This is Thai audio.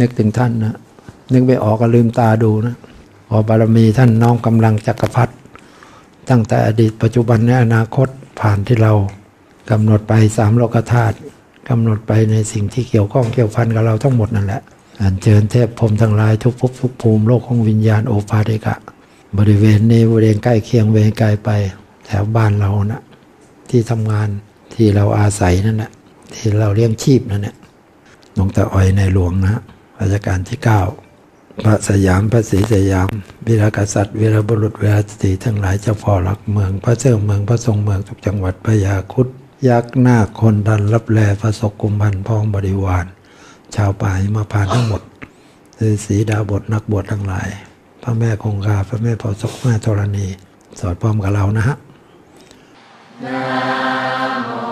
นึกถึงท่านนะนึกไม่ออกก็ลืมตาดูนะพอบารมีท่านน้อมกำลังจักรพรรดิตั้งแต่อดีตปัจจุบันและอนาคตผ่านที่เรากำหนดไปสามโลกธาตุกำหนดไปในสิ่งที่เกี่ยวข้องเกี่ยวพันกับเราทั้งหมดนั่นแหละอันเชิญเทพพรมทั้งหลายทุกภพทุกภูมิโลกของวิญญาณโอภาเดกะ บริเวณนี้บริเวณใกล้เคียงเวรไกลไปแถวบ้านเรานะที่ทำงานที่เราอาศัยนั่นแหละที่เราเลี้ยงชีพนั่นแหละหลวงตาอ้อยในหลวงนะ รัชกาลที่ 9 พระสยามพระศรีสยาม วีรกษัตริย์วีรบุรุษวีรสตรีทั้งหลายเจ้าพ่อหลักเมือง พระเจ้าเมืองพระทรงเมืองทุกจังหวัดพระยาคุดยักษ์หน้าคคนดันรับแลพระศกกุมพันธ์พ้องบริวาร ชาวป่าหิมาพานทั้งหมดฤาษีดาบทนักบวชทั้งหลาย พระแม่คงคาพระแม่เผาศกแม่ธรณี สอดพร้อมกับเรานะฮะศีสา